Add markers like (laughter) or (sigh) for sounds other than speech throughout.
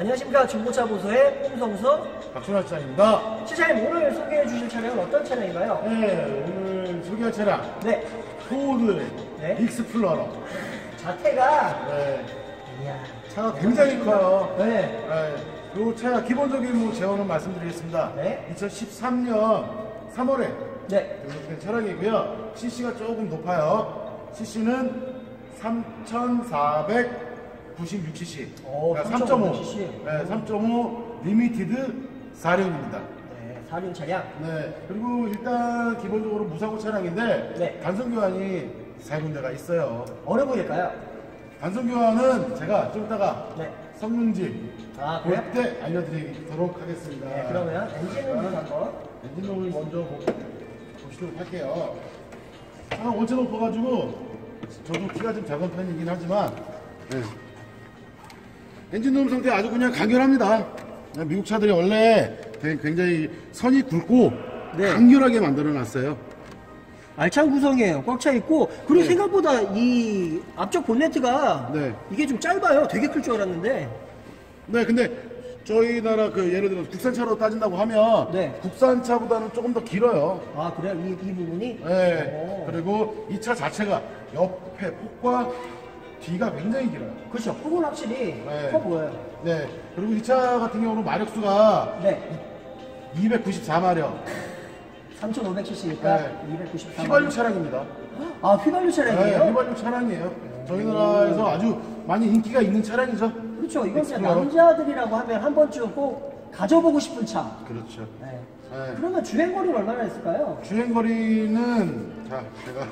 안녕하십니까 중고차 보소의 홍성수 박준하 차장입니다. 시장님 오늘 소개해 주실 차량은 어떤 차량인가요? 네, 오늘 소개할 차량 네 포드 네. 익스플로러. 자태가 네, 이야 차가 굉장히 커요. 네 네, 이 차가 기본적인 뭐 제어는 말씀드리겠습니다. 네. 2013년 3월에 네. 등록된 차량이고요. CC가 조금 높아요. CC는 3,496cc. 오, 그러니까 3.5 3.5. 네, 3.5 리미티드 4륜입니다. 네, 4륜 차량 네, 그리고 일단 기본적으로 무사고 차량인데 네. 단순 교환이 세 군데가 있어요. 어느 분일까요? 단순 교환은 제가 좀 이따가 네. 성능지 아 볼 그래요? 때 알려드리도록 하겠습니다. 네 그러면 엔진음을 한번 엔진룸을 먼저 보, 보시도록 할게요. 아, 원체 높아가지고 저도 키가 좀 작은 편이긴 하지만 네. 엔진룸 상태 아주 그냥 강렬합니다. 네, 미국 차들이 원래 굉장히 선이 굵고 네. 강렬하게 만들어 놨어요. 알찬 구성이에요 꽉 차 있고 그리고 네. 생각보다 이 앞쪽 본네트가 네. 이게 좀 짧아요 되게 클 줄 알았는데 네, 근데 저희 나라 그 예를 들어 국산차로 따진다고 하면 네. 국산차보다는 조금 더 길어요. 아 그래요? 이, 이 부분이? 네. 오. 그리고 이 차 자체가 옆에 폭과 뒤가 굉장히 길어요. 그렇죠 폭은 확실히 네. 커 보여요 네. 그리고 이 차 같은 경우는 마력수가 네 294마력. 3500cc니까 네. 294 휘발유 차량입니다. 아 휘발유 차량이에요? 네, 휘발유 차량이에요. 저희 나라에서 아주 많이 인기가 있는 차량이죠. 그렇죠 이건 그냥 익스플로러. 남자들이라고 하면 한 번쯤 꼭 가져보고 싶은 차 그렇죠. 네. 네. 그러면 주행거리는 얼마나 있을까요? 주행거리는 자 제가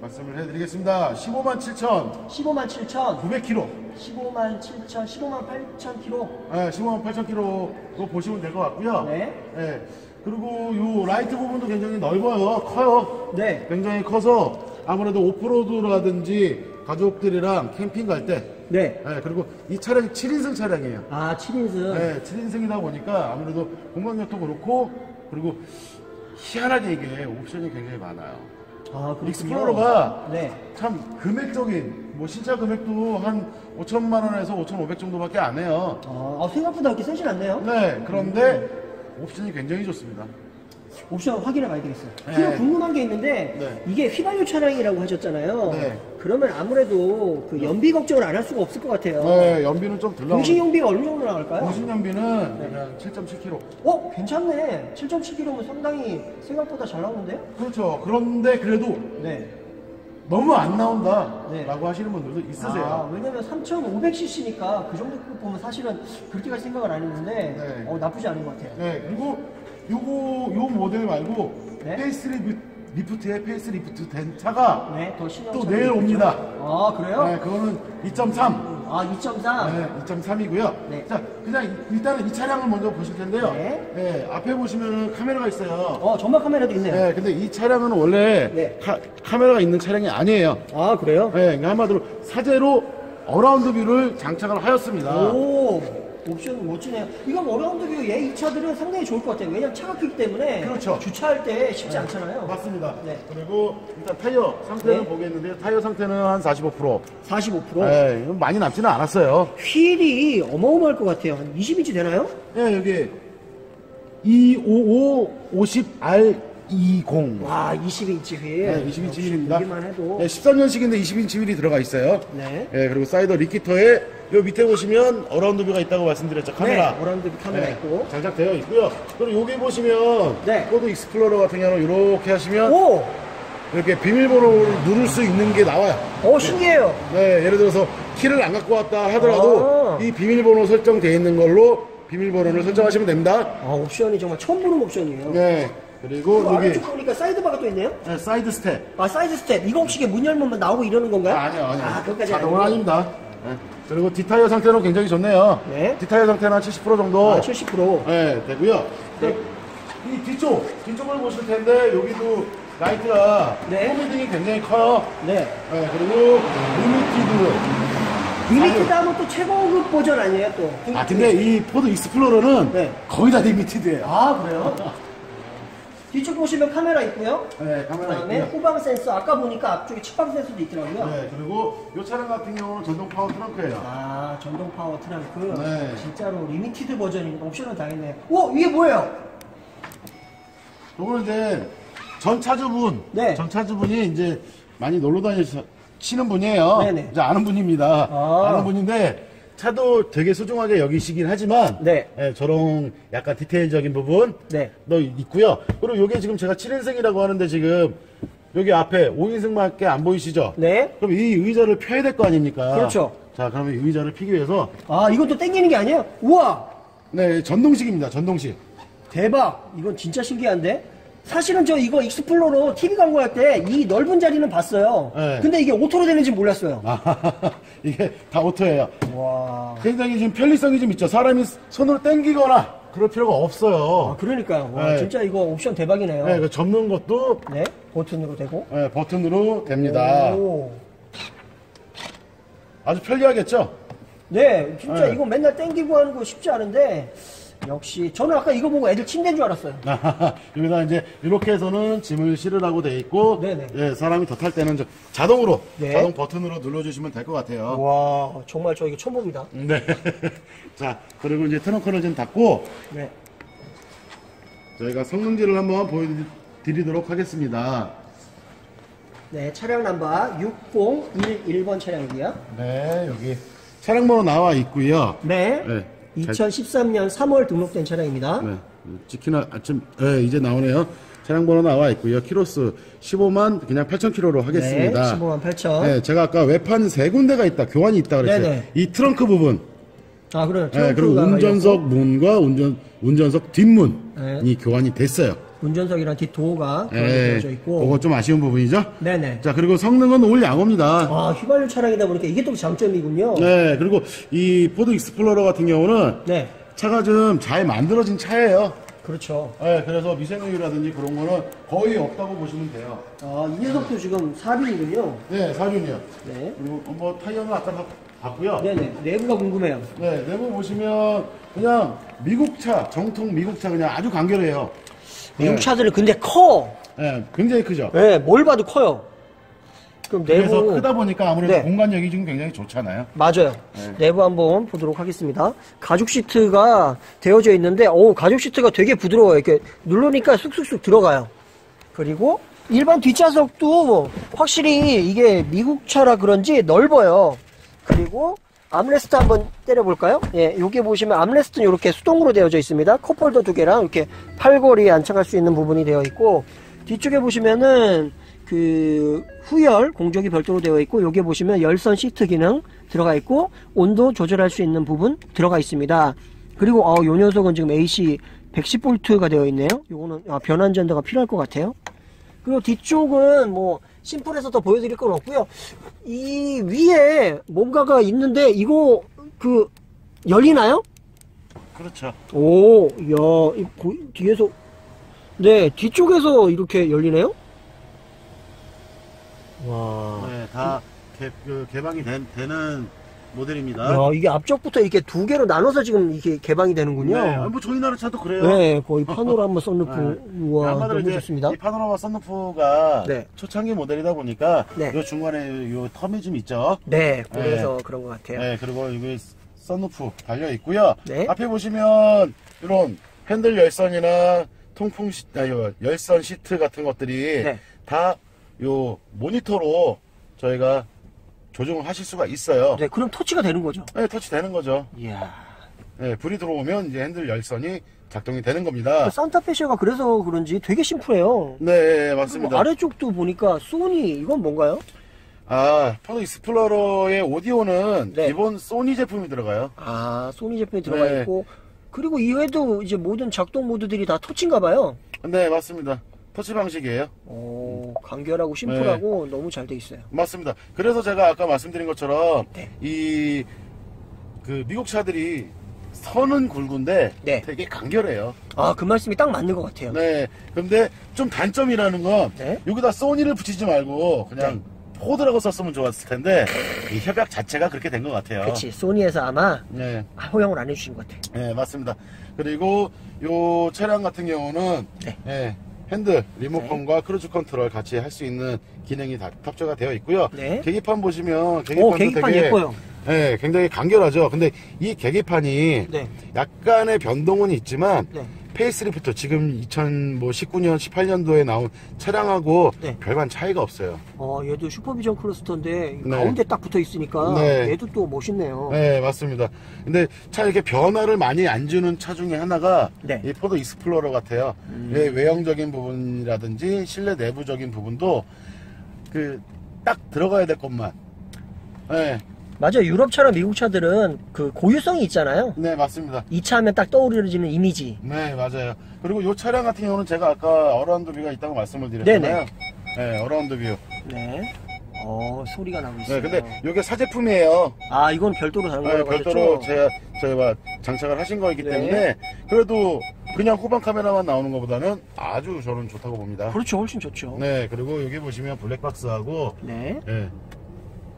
말씀을 해드리겠습니다. 15만 7천 15만 7천 900km. 15만 7천 15만 8천 킬로 네, 15만 8천 km로 보시면 될 것 같고요. 네. 네. 그리고 이 라이트 부분도 굉장히 넓어요. 커요. 네 굉장히 커서 아무래도 오프로드라든지 가족들이랑 캠핑 갈 때, 네. 네, 그리고 이 차량이 7인승 차량이에요. 아 7인승 네, 7인승이다 보니까 아무래도 공간력도 그렇고, 그리고 희한하게 이게 옵션이 굉장히 많아요. 아 그렇군요 익스플로러가 네. 참 금액적인, 뭐 신차 금액도 한 5천만 원에서 5,500 정도밖에 안 해요. 아, 아, 생각보다 그렇게 세진 않네요 네, 그런데 옵션이 굉장히 좋습니다. 옵션 확인해 봐야 되겠어요. 네. 그리고 궁금한 게 있는데 네. 이게 휘발유 차량이라고 하셨잖아요. 네. 그러면 아무래도 그 연비 걱정을 안 할 수가 없을 것 같아요. 네, 연비는 좀덜 나오는 공식 연비가 어느 정도 나갈까요? 공식 연비는 그냥 7.7km. 어, 괜찮네. 7.7km면 상당히 생각보다 잘 나오는데요? 그렇죠. 그런데 그래도 네. 너무 안 나온다라고 네. 하시는 분들도 있으세요. 아, 왜냐면 3,500cc니까 그 정도 보면 사실은 그렇게까지 생각을 안 했는데 네. 어, 나쁘지 않은 것 같아요. 네, 그리고 요거 요 모델 말고 네. 페이스리프트에 페이스 리프트 된 차가 네, 또 내일. 옵니다. 아, 그래요? 네, 그거는 2.3. 아, 2.4. 네, 2.3이고요. 네. 자, 그냥 일단은 이 차량을 먼저 보실 텐데요. 네. 네, 앞에 보시면 카메라가 있어요. 어, 전방 카메라도 있네요. 네, 근데 이 차량은 원래 네. 카, 카메라가 있는 차량이 아니에요. 아, 그래요? 네, 그러니까 한마디로 사제로 어라운드 뷰를 장착을 하였습니다. 오, 옵션 멋지네요. 이건 어라운드 뷰얘이 차들은 상당히 좋을 것 같아요. 왜냐면 차가 크기 때문에 그렇죠. 주차할 때 쉽지 않잖아요. 맞습니다. 네. 그리고 일단 타이어 상태를 네. 보겠는데요. 타이어 상태는 한 45%. 45%. 네, 이건 많이 남지는 않았어요. 휠이 어마어마할 것 같아요. 한 20인치 되나요? 네, 여기 255 50R20. 와, 20인치 휠. 네, 20인치 휠입니다. 네, 13년식인데 20인치 휠이 들어가 있어요. 네. 네, 그리고 사이더 리키터에 요 밑에 보시면 어라운드 뷰가 있다고 말씀드렸죠. 카메라. 네, 어라운드 뷰 카메라 네, 있고. 장착되어 있고요. 그리고 여기 보시면 네. 코드 익스플로러 같은 경우는 이렇게 하시면 오! 이렇게 비밀번호를 누를 수 있는 게 나와요. 어, 신기해요. 네, 예를 들어서 키를 안 갖고 왔다 하더라도 아. 이 비밀번호 설정되어 있는 걸로 비밀번호를 설정하시면 됩니다. 아, 옵션이 정말 처음 보는 옵션이에요. 네, 그리고 또 여기 아래쪽 보니까 사이드 바가 또 있네요. 네, 사이드 스텝. 아, 사이드 스텝. 이거 혹시 이게 문 열면 나오고 이러는 건가요? 아, 아니요, 아니요. 아, 그것까지 자동은. 아닙니다. 네. 그리고 뒷타이어 상태는 굉장히 좋네요. 네. 뒷타이어 상태는 한 70% 정도. 아, 70%. 네, 되고요. 네. 이 뒤쪽, 뒤쪽을 보실 텐데 여기도 라이트가 네. 포미딩이 굉장히 커요. 네. 네, 그리고 리미티드. 리미티드 하면 또 최고급 버전 아니에요, 또? 아, 근데 이 포드 익스플로러는 네. 거의 다 리미티드예요. 아, 그래요? 뒤쪽 보시면 카메라 있고요. 네, 카메라 그다음에 있고요. 후방 센서 아까 보니까 앞쪽에 측방 센서도 있더라고요. 네, 그리고 이 차량 같은 경우는 전동 파워 트렁크예요. 아 전동 파워 트렁크. 네. 진짜로 리미티드 버전이니까 옵션은 당했네요. 오 이게 뭐예요? 요거는 이제 전 차주분, 네. 전 차주분이 이제 많이 놀러 다니시는 분이에요. 네네. 이제 아는 분입니다. 아. 아. 는 분인데 차도 되게 소중하게 여기시긴 하지만 네. 예, 저런 약간 디테일적인 부분 네. 도 있고요. 그리고 요게 지금 제가 7인승이라고 하는데 지금 여기 앞에 5인승밖에 안 보이시죠? 네. 그럼 이 의자를 펴야 될 거 아닙니까? 그렇죠. 자, 그러면 이 의자를 피기 위해서 아 이것도 땡기는 게 아니에요? 우와 네, 전동식입니다. 전동식. 대박 이건 진짜 신기한데 사실은 저 이거 익스플로러 TV 광고할 때 이 넓은 자리는 봤어요 네. 근데 이게 오토로 되는지 몰랐어요 아, (laughs) 이게 다 오토예요. 와 굉장히 좀 편리성이 좀 있죠. 사람이 손으로 당기거나 그럴 필요가 아, 없어요. 그러니까요 와, 네. 진짜 이거 옵션 대박이네요 네, 그 접는 것도 네 버튼으로 되고 네, 버튼으로 됩니다. 오. 아주 편리하겠죠? 네 진짜 네. 이거 맨날 땡기고 하는 거 쉽지 않은데 역시 저는 아까 이거 보고 애들 침대인 줄 알았어요 여기다 (laughs) 이제 이렇게 해서는 짐을 실으라고 돼 있고 네네. 예, 사람이 더 탈 때는 저- 자동으로 네. 자동 버튼으로 눌러주시면 될 것 같아요. 와 정말 저 이거 처음 봅니다 네. (laughs) 자 그리고 이제 트렁크를 좀 닫고 네 저희가 성능지를 한번 보여드리도록 하겠습니다. 네, 차량 넘버 6011번 차량이고요. 네 여기 차량 번호 나와 있고요. 네. 네. 2013년 3월 등록된 차량입니다. 네, 찍히나 아침 네, 이제 나오네요. 차량 번호 나와 있고요. 키로수 15만 그냥 8천 킬로로 하겠습니다. 네, 15만 8천. 네, 제가 아까 외판 세 군데가 있다, 교환이 있다 그랬어요. 네네. 이 트렁크 부분, 아, 그래요. 네, 그리고 운전석 문과 운전 운전석 뒷문이 네. 교환이 됐어요. 운전석이랑 뒷도어가 네, 되어져 있고. 그거 좀 아쉬운 부분이죠. 네네. 자, 그리고 성능은 올 양호입니다. 아, 휘발유 차량이다 보니까 이게 또 장점이군요. 네, 그리고 이 포드 익스플로러 같은 경우는 네. 차가 좀 잘 만들어진 차예요. 그렇죠. 네, 그래서 미세누이라든지 그런 거는 거의 없다고 보시면 돼요. 아, 이 녀석도 지금 4륜이군요. 네, 사륜이요. 네. 그리고 뭐 타이어는 아까 다 봤고요. 네. 네네. 내부가 궁금해요. 내부 보시면 그냥 미국 차, 정통 미국 차 그냥 아주 간결해요. 미국 네. 차들은 근데 커. 네, 굉장히 크죠. 네, 뭘 봐도 커요. 그럼 그래서 내부. 크다 보니까 아무래도 네. 공간력이 지금 굉장히 좋잖아요. 맞아요. 네. 내부 한번 보도록 하겠습니다. 가죽 시트가 되어져 있는데, 오, 가죽 시트가 되게 부드러워요. 이렇게 누르니까 쑥쑥쑥 들어가요. 그리고 일반 뒷좌석도 확실히 이게 미국 차라 그런지 넓어요. 그리고 암레스트 한번 때려볼까요? 예, 여기 보시면 암레스트는 이렇게 수동으로 되어져 있습니다. 컵홀더 두 개랑 이렇게 팔걸이에 안착할 수 있는 부분이 되어 있고, 뒤쪽에 보시면은 그 후열 공조기 별도로 되어 있고 여기 보시면 열선 시트 기능 들어가 있고 온도 조절할 수 있는 부분 들어가 있습니다. 그리고 어, 요 녀석은 지금 AC 110V가 되어 있네요. 요거는 아, 변환 전도가 필요할 것 같아요. 그리고 뒤쪽은 뭐 심플해서 더 보여드릴 건 없고요. 이 위에 뭔가가 있는데 이거 그 열리나요? 그렇죠. 오, 야, 이 보- 뒤에서 네 뒤쪽에서 이렇게 열리네요. 와. 네, 다 개, 그 개방이 된, 되는 모델입니다. 야, 이게 앞쪽부터 이렇게 두 개로 나눠서 지금 이게 개방이 되는군요. 네, 뭐 저희 나라 차도 그래요. 네, 거의 파노라마 썬루프. 네. 우와, 너무 좋습니다. 이 파노라마 썬루프가 네. 초창기 모델이다 보니까 네. 요 중간에 요 텀이 좀 있죠. 네, 그래서 그런 것 같아요. 네, 그리고 여기 썬루프 달려 있고요. 네. 앞에 보시면 이런 핸들 열선이나 통풍 시, 아, 요 열선 시트 같은 것들이 네. 다요 모니터로 저희가 조정을 하실 수가 있어요. 네, 그럼 터치가 되는 거죠. 네, 터치 되는 거죠. 이야. 네, 불이 들어오면 이제 핸들 열선이 작동이 되는 겁니다. 산타페시아가 그래서 그런지 되게 심플해요. 네, 맞습니다. 아래쪽도 보니까 소니 이건 뭔가요? 아, 포드 익스플로러의 오디오는 네. 기본 소니 제품이 들어가요. 아, 소니 제품이 들어가 네. 있고 그리고 이외에도 이제 모든 작동 모드들이 다 터치인가 봐요. 네, 맞습니다. 터치 방식이에요. 오, 간결하고 심플하고 네. 너무 잘 돼 있어요. 맞습니다. 그래서 제가 아까 말씀드린 것처럼 네. 이그 미국 차들이 선은 굵은데 네. 되게 간결해요. 아, 그 말씀이 딱 맞는 것 같아요. 네. 근데 좀 단점이라는 건 네. 여기다 소니를 붙이지 말고 그냥 포드라고 썼으면 좋았을 텐데 이 협약 자체가 그렇게 된 것 같아요. 그치, 소니에서 아마 네. 허용을 안 해주신 것 같아요. 네, 맞습니다. 그리고 요 차량 같은 경우는 네. 예, 핸들, 리모컨과 크루즈 컨트롤 같이 할 수 있는 기능이 다 탑재가 되어 있고요. 네. 계기판 보시면 계기판도 오, 계기판 되게 예뻐요. 네, 굉장히 간결하죠. 근데 이 계기판이 네. 약간의 변동은 있지만 네. 페이스리프트 지금 2019년, 18년도에 나온 차량하고 네. 별반 차이가 없어요. 어, 얘도 슈퍼비전 클러스터인데 네. 가운데 딱 붙어 있으니까 네. 얘도 또 멋있네요. 네, 맞습니다. 근데 참 이렇게 변화를 많이 안 주는 차 중에 하나가 네. 음. 이 포드 익스플로러 같아요. 예, 외형적인 부분이라든지 실내 내부적인 부분도 그 딱 들어가야 될 것만. 네, 맞아요. 유럽 차랑 미국 차들은 그 고유성이 있잖아요. 네, 맞습니다. 이 차 하면 딱 떠오르는 이미지. 네, 맞아요. 그리고 이 차량 같은 경우는 제가 아까 어라운드 뷰가 있다고 말씀을 드렸잖아요. 네네. 네, 어라운드 뷰. 네. 어, 소리가 나고 있어요. 네, 근데 이게 사제품이에요. 아, 이건 별도로 다른 네, 거라고 별도로? 제가 저희가 장착을 하신 거이기 네. 때문에 그래도 그냥 후방 카메라만 나오는 것보다는 아주 저는 좋다고 봅니다. 그렇죠. 훨씬 좋죠. 네, 그리고 여기 보시면 블랙박스하고 네. 예,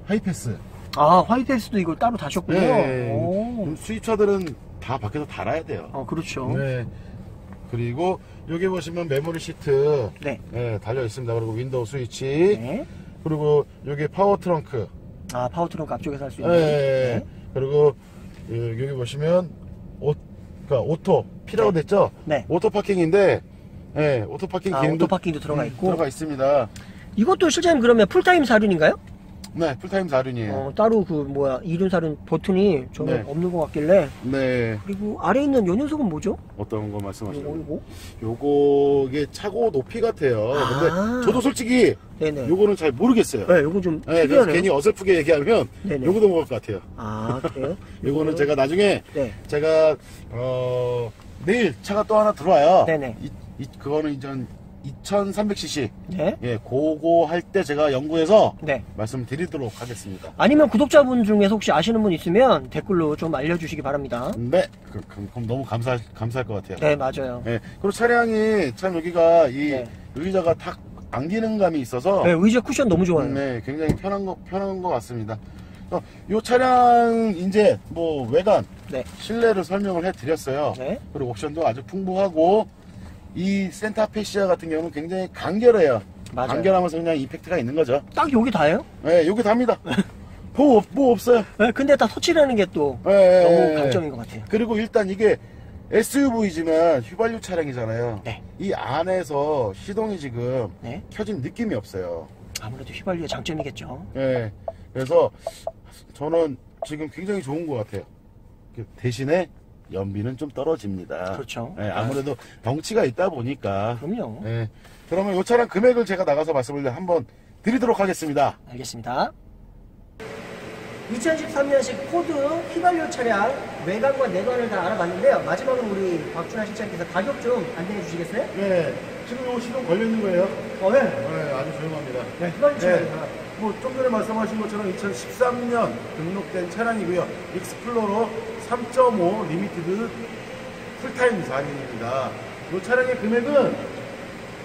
하이패스. 아, 화이트엑스도 이걸 따로 다셨군요. 네, 오. 좀 수입차들은 다 밖에서 달아야 돼요. 어, 그렇죠. 네. 그리고 여기 보시면 메모리 시트 네. 예, 달려 있습니다. 그리고 윈도우 스위치. 네. 그리고 여기 파워 트렁크. 아, 파워 트렁크 앞쪽에서 할 수 있는. 예, 그리고 예, 여기 보시면 오, 그러니까 오토 P라고 네. 됐죠? 네. 오토 파킹인데 예, 오토 파킹 아, 기능도 오토 파킹도 들어가 음, 있고. 들어가 있습니다. 이것도 실제는 그러면 풀타임 사륜인가요? 네, 풀타임 사륜이에요. 어, 따로 그 뭐야 이륜 사륜 버튼이 저는 네. 없는 것 같길래 네, 그리고 아래 있는 요 녀석은 뭐죠? 어떤 거 요거 말씀하시나요? 이거? 요거 이게 차고 높이 같아요. 아. 근데 저도 솔직히 네네. 요거는 잘 모르겠어요. 네, 요거 좀 네, 그래서. 괜히 어설프게 얘기하면 네네. 요거도 먹을 것 같아요. 아 그래요? (laughs) 요거는 제가 나중에 네. 제가 어 내일 차가 또 하나 들어와요. 네네. 이, 이- 그거는 이전 2300cc. 네. 예, 그거 할 때 제가 연구해서 네. 말씀드리도록 하겠습니다. 아니면 구독자분 중에서 혹시 아시는 분 있으면 댓글로 좀 알려주시기 바랍니다. 네, 그, 그, 그럼 너무 감사 감사할 것 같아요. 네 맞아요. 예, 그리고 차량이 참 여기가 이 네. 의자가 탁 안기는 감이 있어서 네, 의자 쿠션 너무 좋아요. 네, 굉장히 편한 거 편한 것 같습니다. 어, 이 차량 이제 뭐 외관 네. 실내를 설명을 해드렸어요. 네. 그리고 옵션도 아주 풍부하고 이 센타페시아 같은 경우는 굉장히 간결해요. 맞아요. 간결하면서 그냥 이펙트가 있는 거죠. 딱 여기 다예요? 네, 여기 답니다. 뭐, 없- 뭐 없어요. 네, 근데 다 터치라는 게또 네, 너무 네, 강점인 것 같아요. 그리고 일단 이게 SUV지만 휘발유 차량이잖아요. 네. 이 안에서 시동이 지금 네. 켜진 느낌이 없어요. 아무래도 휘발유의 장점이겠죠. 네. 그래서 저는 지금 굉장히 좋은 것 같아요. 그 대신에 연비는 좀 떨어집니다. 그렇죠. 네, 아무래도 덩치가 있다 보니까. 그럼요. 네. 그러면 이 차량 금액을 제가 나가서 말씀을 한번 드리도록 하겠습니다. 알겠습니다. 2013년식 포드 휘발유 차량 외관과 내관을 다 알아봤는데요. 마지막으로 우리 박준하 실장님께서 가격 좀 안내해 주시겠어요? 네. 지금 요 시동 걸려 있는 거예요. 어, 네. 네, 아주 조용합니다. 네, 휘발유 차량입니다. 뭐좀 전에 말씀하신 것처럼 2013년 등록된 차량이고요. 익스플로러 3.5 리미티드 풀타임 4년입니다. 이 차량의 금액은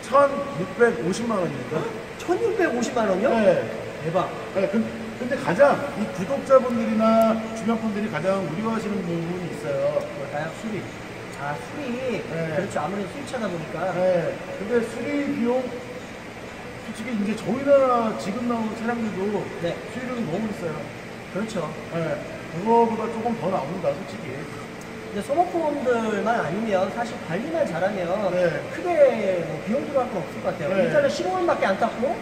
1,650만 원입니다. 1650만 원이요? 네. 대박. 네, 근- 근데 가장 이 구독자분들이나 주변 분들이 가장 우려하시는 부분이 있어요. 뭘까요? 수리. 아, 수리. 네. 그렇죠. 아무래도 수리차다 보니까. 네. 근데 수리 비용 솔직히 이제 저희 나라 지금 나오는 차량들도 네. 수리료이 너무 비싸요. 그렇죠. 네. 그거보다 조금 더 나옵니다, 솔직히. 근데 소모품들만 아니면 사실 관리만 잘하면 네. 크게 뭐 비용 들어갈 건 없을 것 같아요. 네. 일단은 시공을밖에 안 탔고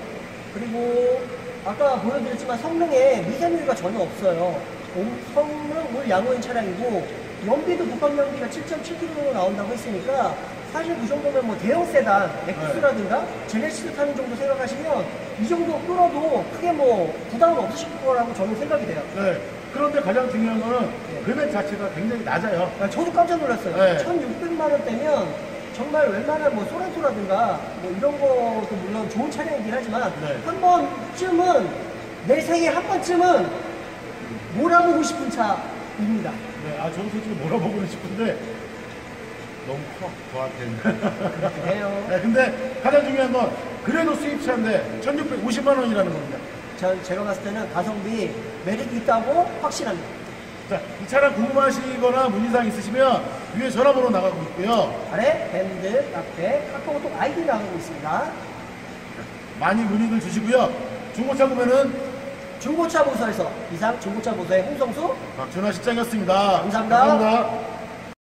그리고 아까 보여드렸지만 성능에 미세누이가 전혀 없어요. 공- 성능 물 양호인 차량이고 연비도 독감 연비가 7.7km 나온다고 했으니까 사실 그 정도면 뭐 대형 세단 엑스라든가 제네시스 타는 정도 생각하시면 이 정도 끌어도 크게 뭐 부담은 없으실 거라고 저는 생각이 돼요. 네. 그런데 가장 중요한 거는 금액 자체가 굉장히 낮아요. 아, 저도 깜짝 놀랐어요. 네. 1,600만 원대면 정말 웬만한 뭐 소렌토라든가 뭐 이런 것도 물론 좋은 차량이긴 하지만 네. 한 번쯤은 내 생에 한 번쯤은 몰아보고 싶은 차입니다. 네. 아, 저도 솔직히 몰아보고 싶은데 너무 커, 저한테는. 그래요. 네, 근데 가장 중요한 건 그래도 수입차인데 1,650만 원이라는 겁니다. 전 제가 봤을 때는 가성비 메리트 있다고 확신합니다. 자, 이 차량 궁금하시거나 문의사항 있으시면 위에 전화번호 나가고 있고요. 아래 밴드, 카페, 카카오톡 아이디 나가고 있습니다. 많이 문의들 주시고요. 중고차 보면은 중고차 보소에서 이상 중고차 보소의 홍성수 박준하 실장이었습니다. 감사합니다. 감사합니다.